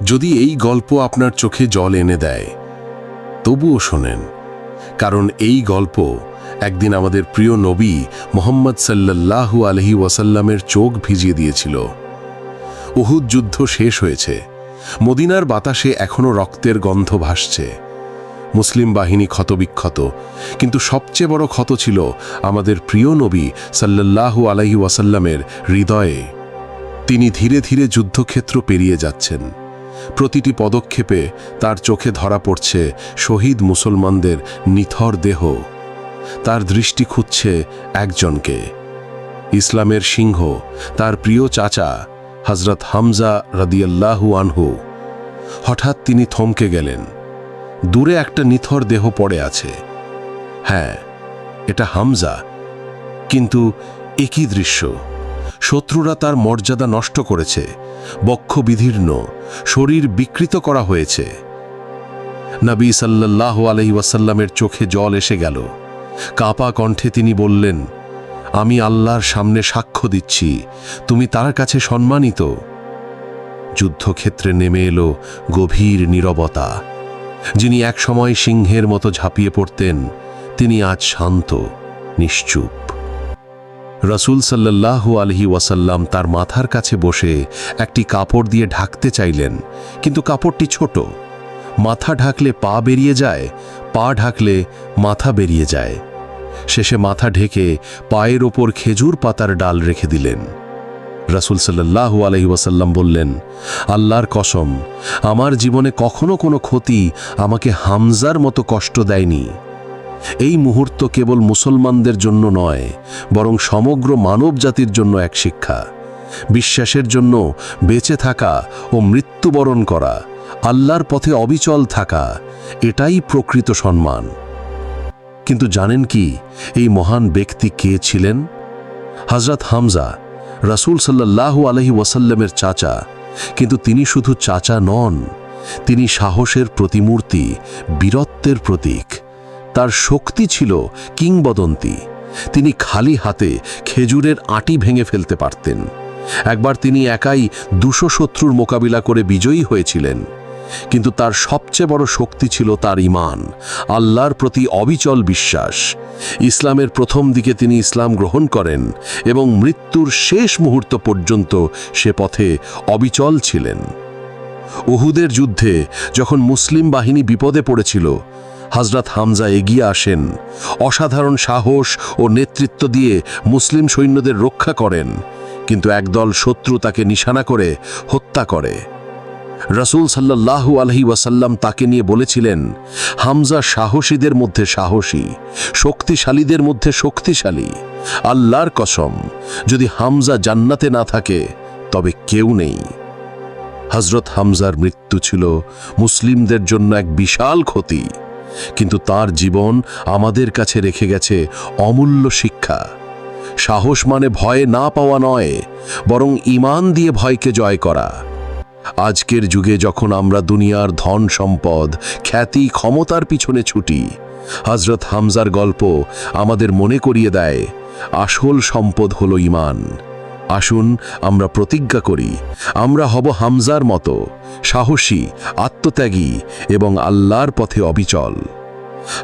যদি এই গল্প আপনার চোখে জল এনে দেয়, তবুও শোনেন, কারণ এই গল্প একদিন আমাদের প্রিয় নবী মোহাম্মদ সাল্লাল্লাহু আলহি ওয়াসাল্লামের চোখ ভিজিয়ে দিয়েছিল। উহুদ যুদ্ধ শেষ হয়েছে, মদিনার বাতাসে এখনও রক্তের গন্ধ ভাসছে, মুসলিম বাহিনী ক্ষতবিক্ষত, কিন্তু সবচেয়ে বড় ক্ষত ছিল আমাদের প্রিয় নবী সাল্লাল্লাহু আলাইহি ওয়াসাল্লামের হৃদয়ে। তিনি ধীরে ধীরে যুদ্ধক্ষেত্র পেরিয়ে যাচ্ছেন। প্রতিটি পদক্ষেপে তার চোখে ধরা পড়ছে শহীদ মুসলমানদের নিথর দেহ। তার দৃষ্টি খুঁজছে একজনকে। ইসলামের সিংহ, তার প্রিয় চাচা হজরত হামজা রাদিয়াল্লাহু আনহু। হঠাৎ তিনি থমকে গেলেন। দূরে একটা নিথর দেহ পড়ে আছে। হ্যাঁ এটা হামজা। কিন্তু একই দৃশ্য? শত্রুরা তার মর্যাদা নষ্ট করেছে। বক্ষ বিদীর্ণ শরীর বিকৃত করা হয়েছে। নবী সাল্লাহ আলহি ওয়াসাল্লামের চোখে জল এসে গেল। কাপা কণ্ঠে তিনি বললেন, আমি আল্লাহর সামনে সাক্ষ্য দিচ্ছি। তুমি তার কাছে সম্মানিত যুদ্ধক্ষেত্রে নেমে এলো গভীর নীরবতা। যিনি একসময় সিংহের মতো ঝাঁপিয়ে পড়তেন, তিনি আজ শান্ত, নিশ্চুপ। রসুল সাল্লাল্লাহু আলহি ওয়াসাল্লাম তার মাথার কাছে বসে একটি কাপড় দিয়ে ঢাকতে চাইলেন, কিন্তু কাপড়টি ছোট। মাথা ঢাকলে পা বেরিয়ে যায়, পা ঢাকলে মাথা বেরিয়ে যায়। শেষে মাথা ঢেকে পায়ের ওপর খেজুর পাতার ডাল রেখে দিলেন। রাসুল সাল্লাহু আলহি ওয়াসাল্লাম বললেন, আল্লাহর কসম, আমার জীবনে কখনো কোনো ক্ষতি আমাকে হামজার মতো কষ্ট দেয়নি। এই মুহূর্ত কেবল মুসলমানদের জন্য নয়, বরং সমগ্র মানব জাতির জন্য এক শিক্ষা। বিশ্বাসের জন্য বেঁচে থাকা ও মৃত্যুবরণ করা, আল্লাহর পথে অবিচল থাকা, এটাই প্রকৃত সম্মান। কিন্তু জানেন কি, এই মহান ব্যক্তি কে ছিলেন? হজরত হামজা, রাসূল সাল্লাল্লাহু আলহি ওয়াসাল্লামের চাচা। কিন্তু তিনি শুধু চাচা নন, তিনি সাহসের প্রতিমূর্তি, বীরত্বের প্রতীক। তার শক্তি ছিল কিংবদন্তি। তিনি খালি হাতে খেজুরের আটি ভেঙে ফেলতে পারতেন। একবার তিনি একাই দুশো শত্রুর মোকাবিলা করে বিজয়ী হয়েছিলেন। কিন্তু তার সবচেয়ে বড় শক্তি ছিল তার ইমান আল্লাহর প্রতি অবিচল বিশ্বাস। ইসলামের প্রথম দিকে তিনি ইসলাম গ্রহণ করেন এবং মৃত্যুর শেষ মুহূর্ত পর্যন্ত সে পথে অবিচল ছিলেন। উহুদের যুদ্ধে যখন মুসলিম বাহিনী বিপদে পড়েছিল হজরত হামজা এগিয়ে আসেন। অসাধারণ সাহস ও নেতৃত্ব দিয়ে মুসলিম সৈন্যদের রক্ষা করেন, কিন্তু একদল শত্রু তাকে নিশানা করে হত্যা করে। রসুল সাল্লাল্লাহু আলহি ওয়াসাল্লাম তাকে নিয়ে বলেছিলেন, হামজা সাহসীদের মধ্যে সাহসী, শক্তিশালীদের মধ্যে শক্তিশালী। আল্লাহর কসম, যদি হামজা জান্নাতে না থাকে, তবে কেউ নেই। হজরত হামজার মৃত্যু ছিল মুসলিমদের জন্য এক বিশাল ক্ষতি। কিন্তু তার জীবন আমাদের কাছে রেখে গেছে অমূল্য শিক্ষা। সাহস মানে ভয়ে না পাওয়া নয়, বরং ইমান দিয়ে ভয়কে জয় করা। আজকের যুগে যখন আমরা দুনিয়ার ধন সম্পদ, খ্যাতি, ক্ষমতার পিছনে ছুটি হজরত হামজার গল্প আমাদের মনে করিয়ে দেয়, আসল সম্পদ হলো ইমান আসুন, আমরা প্রতিজ্ঞা করি। আমরা হব হামজার মতো, সাহসী, আত্মত্যাগী এবং আল্লাহর পথে অবিচল।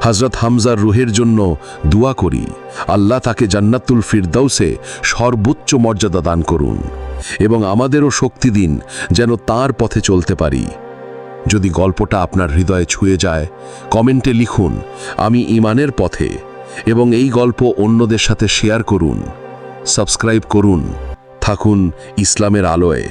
হজরত হামজার রুহের জন্য দোয়া করি, আল্লাহ তাকে জান্নাতুল ফিরদাউসে সর্বোচ্চ মর্যাদা দান করুন এবং আমাদেরও শক্তি দিন যেন তার পথে চলতে পারি। যদি গল্পটা আপনার হৃদয়ে ছুঁয়ে যায়, কমেন্টে লিখুন, আমি ইমানের পথে এবং এই গল্প অন্যদের সাথে শেয়ার করুন, সাবস্ক্রাইব করুন। থাকুন ইসলামের আলোয়।